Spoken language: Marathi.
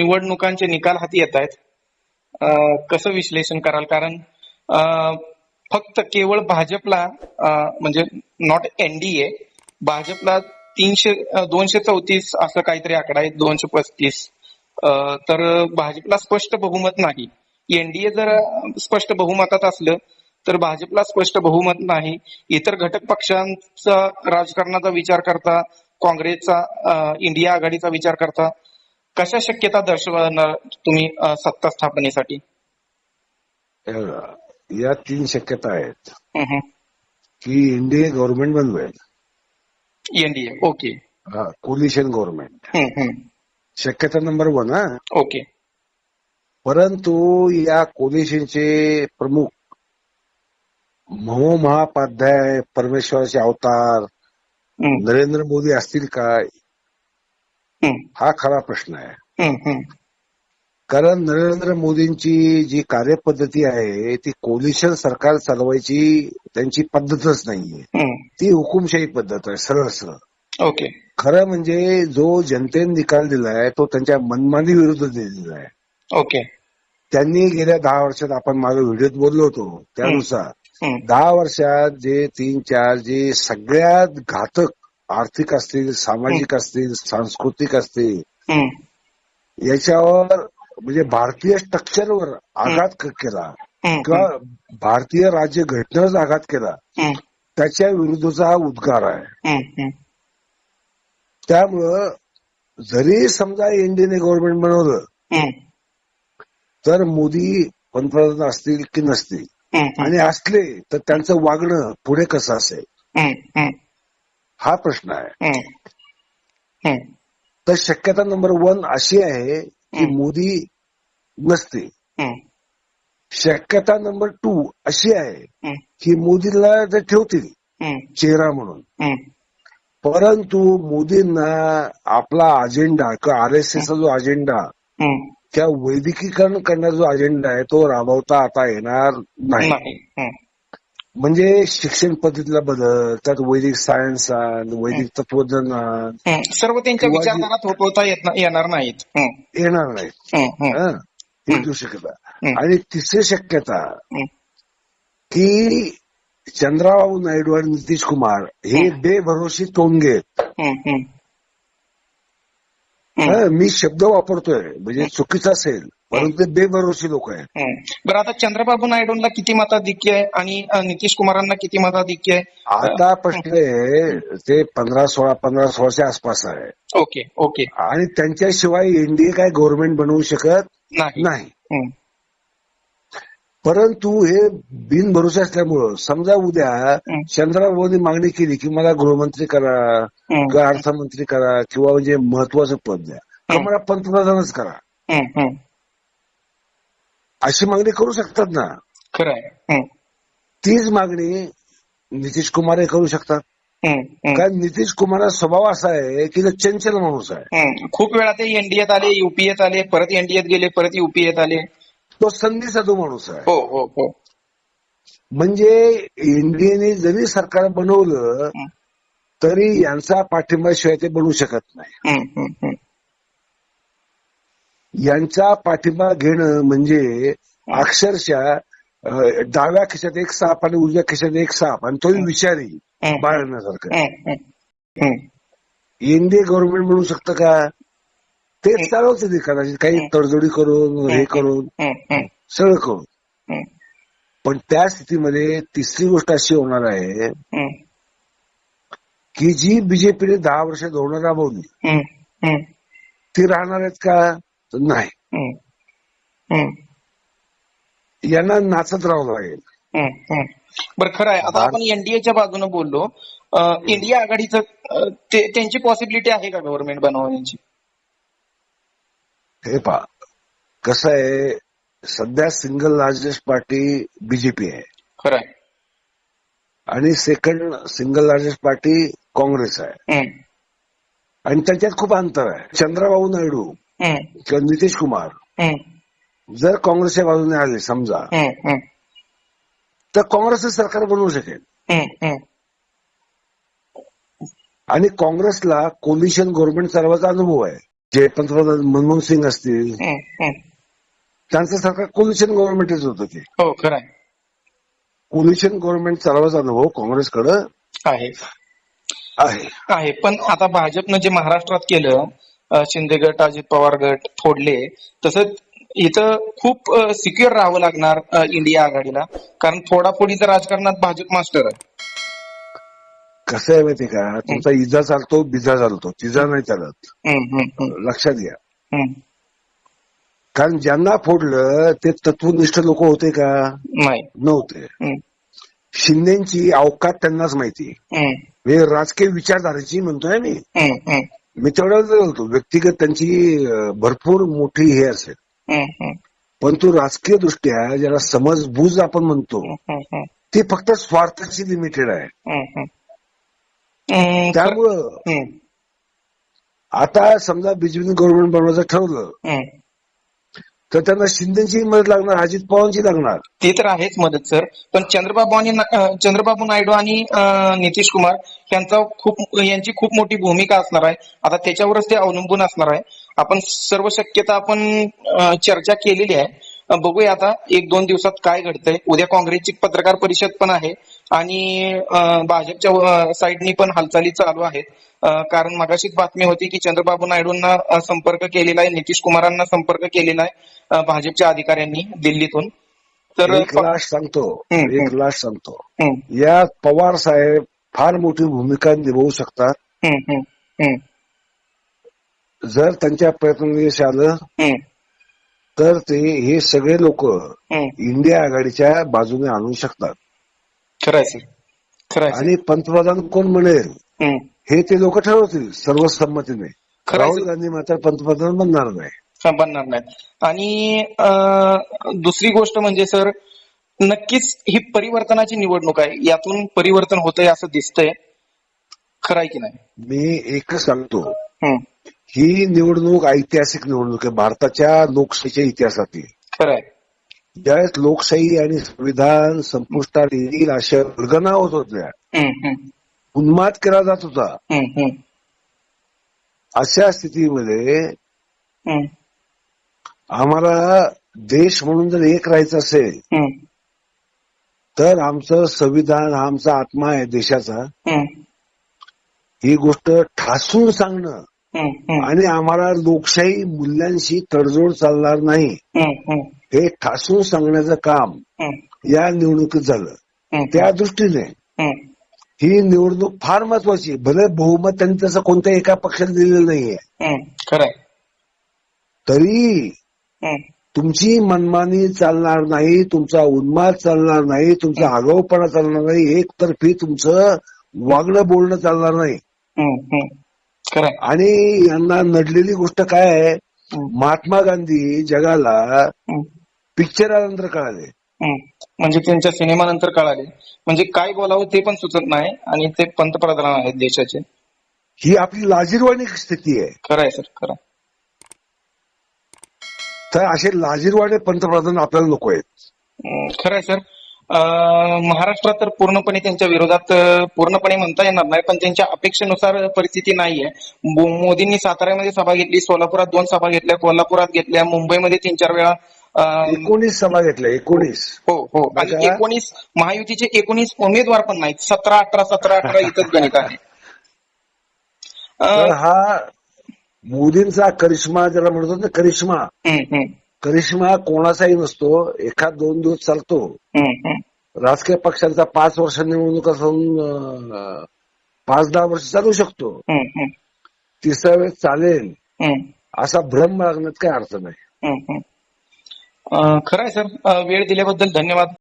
निवडणुकांचे निकाल हाती येत आहेत. कसं विश्लेषण कराल? कारण फक्त केवळ भाजपला म्हणजे नॉट एनडीए भाजपला तीनशे दोनशे चौतीस असं काहीतरी आकडा आहे दोनशे पस्तीस. तर भाजपला स्पष्ट बहुमत नाही. एनडीए जर स्पष्ट बहुमतात असलं तर भाजपला स्पष्ट बहुमत नाही. इतर घटक पक्षांचा राजकारणाचा विचार करता काँग्रेसचा इंडिया आघाडीचा विचार करता कशा शक्यता दर्शवणार तुम्ही सत्ता स्थापनेसाठी? हे या तीन शक्यता आहेत. हं, हं. की इंडिया गव्हर्नमेंट बनवेल एनडीए ओके कोलिशन गव्हर्नमेंट हं, हं. शक्यता नंबर वन हा. ओके परंतु या कोलिशनचे प्रमुख महो महापाध्याय परमेश्वराचे अवतार हं, नरेंद्र मोदी असतील का हं, खरा प्रश्न आहे. कारण नरेंद्र मोदींची जी कार्यपद्धती आहे ती कोलिशन सरकार चालवायची त्यांची पद्धतच नाहीये. हं. ती हुकुमशाही पद्धत आहे सरळ सरळ. ओके. खरं म्हणजे जो जनतेने निकाल दिलाय तो त्यांच्या मनमानी विरुद्ध दिलेला आहे. ओके. त्यांनी गेल्या दहा वर्षात आपण मागे व्हिडिओत बोललो होतो त्यानुसार. दहा वर्षात जे तीन चार जे सगळ्यात घातक आर्थिक असतील सामाजिक असतील सांस्कृतिक असतील याच्यावर म्हणजे भारतीय स्ट्रक्चरवर आघात केला किंवा भारतीय राज्य घटनेवर आघात केला त्याच्या विरुद्धचा हा उद्गार आहे. त्यामुळं जरी समजा इंडियन गव्हर्नमेंट बनवलं तर मोदी पंतप्रधान असतील की नसतील. आणि असले तर त्यांचं वागणं पुढे कसं असेल? हं, प्रश्न आहे. तर शक्यता नंबर वन अशी आहे की. मोदी नसते शक्यता नंबर टू अशी आहे हं, की मोदीला ते ठेवतील चेहरा म्हणून. परंतु मोदींना आपला अजेंडा किंवा आर एस एसचा जो अजेंडा. किंवा वैदिकीकरण करण्याचा जो अजेंडा आहे तो राबवता आता येणार नाही. नाही. म्हणजे शिक्षण पद्धतीला बदल त्यात वैदिक सायन्स आण वैदिक तत्वज्ञान आण. सर्व त्यांच्या विचारधारा थोपवता येणार नाहीत हं, येणार नाही हं. दुसरी शक्यता. आणि तिसरी शक्यता. की चंद्राबाबू नायडू आणि नितीश कुमार हे बेभरोशी. हं, हं, मी शब्द वापरतोय म्हणजे चुकीचा असेल परंतु ते बेभरोशी लोक आहेत. हं. बरं आता चंद्रबाबू नायडूंना किती मताधिक्य आहे आणि नितीश कुमारांना किती मताधिक्य आहे? आता प्रश्न आहे ते पंधरा सोळा पंधरा सोळाच्या आसपास आहे. Okay okay. आणि त्यांच्याशिवाय एनडीए काय गव्हर्नमेंट बनवू शकत नाही. नाही. परंतु हे बिनभरोसे असल्यामुळं समजा उद्या. चंद्रबाबूंनी मागणी केली की मला गृहमंत्री करा किंवा अर्थमंत्री करा किंवा म्हणजे महत्वाचं पद द्या. किंवा मला पंतप्रधानच करा. अशी मागणी करू शकतात ना? खरं आहे. हं, तीच मागणी नितीश कुमारही करू शकतात. हं, हं. कारण नितीश कुमारचा स्वभाव असा आहे की तो चंचल माणूस आहे. हं. खूप वेळा ते एनडीएत आले युपीएत आले परत एनडीएत गेले परत युपीएत आले. तो संधी साधू माणूस आहे. हो हो हो. म्हणजे इंडियाने जरी सरकार बनवलं हं. तरी यांचा पाठिंबाशिवाय ते बनवू शकत नाही. हं, हं, हं. यांचा पाठिंबा घेणं म्हणजे अक्षरशः डाव्या खिशात एक साप आणि उजव्या खिशात एक साप आणि तोही विचारी. बाळगण्यासारखं. हं. एनडीए गव्हर्नमेंट म्हणू शकतं का तेच चालवते ते कदाचित काही तडजोडी करून हे करून. सगळं करून. पण त्या स्थितीमध्ये तिसरी गोष्ट अशी होणार आहे. की जी बीजेपीने दहा वर्ष धोरणं राबवली. ती राहणार आहेत का नाही. यांना नाचत राहावं लागेल. बरं खरं आहे. आता आपण एनडीएच्या बाजूने बोललो. इंडिया आघाडीचं त्यांची पॉसिबिलिटी आहे का गव्हर्नमेंट बनवण्याची? हे पहा. कसं आहे सध्या सिंगल लार्जेस्ट पार्टी बीजेपी आहे. खरं आहे. आणि second single largest party Congress आहे. हं. आणि त्याच्यात खूप अंतर आहे. चंद्रबाबू नायडू. किंवा नितीश कुमार हं. जर काँग्रेसच्या बाजूने आले समजा हं. हं. तर काँग्रेसचं सरकार बनवू शकेल हं. हं. आणि काँग्रेसला कोलिशन गव्हर्नमेंट चालवायचा अनुभव आहे जे पंतप्रधान मनमोहन सिंग असतील. त्यांचं सरकार कोलिशन गव्हर्नमेंटच होतं ते हो कोलिशन गव्हर्नमेंट चालवायचा अनुभव काँग्रेसकडे आहे आहे आहे पण आता भाजपनं जे महाराष्ट्रात केलं शिंदे गट अजित पवार गट फोडले. तसंच इथं खूप सिक्युअर राहावं लागणार इंडिया आघाडीला. कारण फोडाफोडीचं राजकारणात भाजप मास्टर आहे. कसं आहे माहिती का? तुमचा इजा चालतो बिजा चालतो. तिजा नाही चालत. लक्षात घ्या. कारण ज्यांना फोडलं ते तत्वनिष्ठ लोक होते का? नाही. नव्हते. शिंदेची अवकात त्यांनाच माहिती हे राजकीय विचारधारेची म्हणतोय मी. मी तेवढ्याच बोलतो व्यक्तिगत त्यांची भरपूर मोठी हे असेल. हम्म, परंतु राजकीय दृष्ट्या ज्याला समजबूज आपण म्हणतो ती फक्त स्वार्थाची लिमिटेड आहे. त्यामुळं आता समजा बीजेपी गव्हर्नमेंट बनवायचं ठरवलं. तर त्यांना शिंदेची मदत लागणार अजित पवारांची लागणार? ते तर आहेच मदत सर. पण चंद्रबाबू आणि चंद्रबाबू नायडू आणि नितीश कुमार यांचा खूप यांची खूप मोठी भूमिका असणार आहे. आता त्याच्यावरच ते अवलंबून असणार आहे. आपण सर्व शक्यता आपण चर्चा केलेली आहे. बघूया आता एक दोन दिवसात काय घडतंय. उद्या काँग्रेसची पत्रकार परिषद पण आहे आणि भाजपच्या साईडनी पण हालचाली चालू आहेत. कारण मगाशीच बातमी होती की चंद्रबाबू नायडूंना संपर्क केलेला आहे. नितीश कुमारांना संपर्क केलेला आहे भाजपच्या अधिकाऱ्यांनी दिल्लीतून. तर एक लास्ट सांगतो. एक लास्ट सांगतो. या पवार साहेब फार मोठी भूमिका निभावू शकतात. जर त्यांच्या प्रयत्न यश आलं तर ते हे सगळे लोक. इंडिया आघाडीच्या बाजूने आणू शकतात. आणि पंतप्रधान कोण हम्म. हे ते लोक ठरवतील सर्वसंमतीने. राहुल. गांधी मात्र पंतप्रधान बनणार नाही. बनणार नाहीत. आणि दुसरी गोष्ट म्हणजे सर नक्कीच ही परिवर्तनाची निवडणूक आहे. यातून परिवर्तन होतंय असं दिसतंय. खरं आहे की नाही? मी एकच सांगतो. ही. निवडणूक ऐतिहासिक निवडणूक आहे. भारताच्या लोकशाहीच्या इतिहासातील. खरं आहे. ज्यावेळेस लोकशाही आणि संविधान संपुष्टात येईल अशा कल्पना होत होत्या. उन्माद केला जात होता. अशा स्थितीमध्ये आम्हाला देश म्हणून जर एक राहायचं असेल तर आमचं संविधान हा आमचा आत्मा आहे देशाचा. ही. गोष्ट ठासून सांगणं आणि आम्हाला लोकशाही मूल्यांशी तडजोड चालणार नाही. हे ठासून सांगण्याचं काम या निवडणुकीत झालं. त्या दृष्टीने ही. निवडणूक फार महत्वाची. भले बहुमत त्यांनी तसं कोणत्या एका पक्षाला दिलेलं नाहीये. तरी तुमची मनमानी चालणार नाही तुमचा उन्माद चालणार नाही तुमचा आगाऊपणा चालणार नाही एकतर्फी तुमचं वागणं बोलणं चालणार नाही. आणि यांना नडलेली गोष्ट काय आहे? महात्मा गांधी जगाला हम्म. पिक्चर आल्यानंतर कळाले. म्हणजे त्यांच्या सिनेमानंतर कळाले. म्हणजे काय बोलावं ते पण सुचत नाही आणि ते पंतप्रधान आहेत देशाचे. ही आपली लाजीरवाणी स्थिती आहे. खरं आहे सर खरं. तर असे लाजीरवाणे पंतप्रधान आपल्याला नको आहेत. हम्म, खरं आहे सर महाराष्ट्रात तर पूर्णपणे त्यांच्या विरोधात पूर्णपणे म्हणता येणार नाही पण त्यांच्या अपेक्षेनुसार परिस्थिती नाहीये. मोदींनी साताऱ्यामध्ये सभा घेतली सोलापुरात दोन सभा घेतल्या कोल्हापुरात घेतल्या मुंबईमध्ये तीन चार वेळा एकोणीस सभा घेतल्या एकोणीस. हो हो. आणि. एकोणीस महायुतीचे एकोणीस उमेदवार पण नाहीत. सतरा अठरा सतरा अठरा इथंच गणित आहे. हा मोदींचा करिश्मा ज्याला म्हणतो ना करिश्मा. करिश्मा कोणाचाही नसतो एखाद दोन दिवस चालतो. राजकीय पक्षांचा पाच वर्ष निवडणूक असून पाच दहा वर्ष चालू शकतो. तिसऱ्या वेळेस चालेल. असा भ्रम बाळगण्यात काही अर्थ नाही. हम्म, हम्म. अं, खरं आहे सर वेळ दिल्याबद्दल धन्यवाद.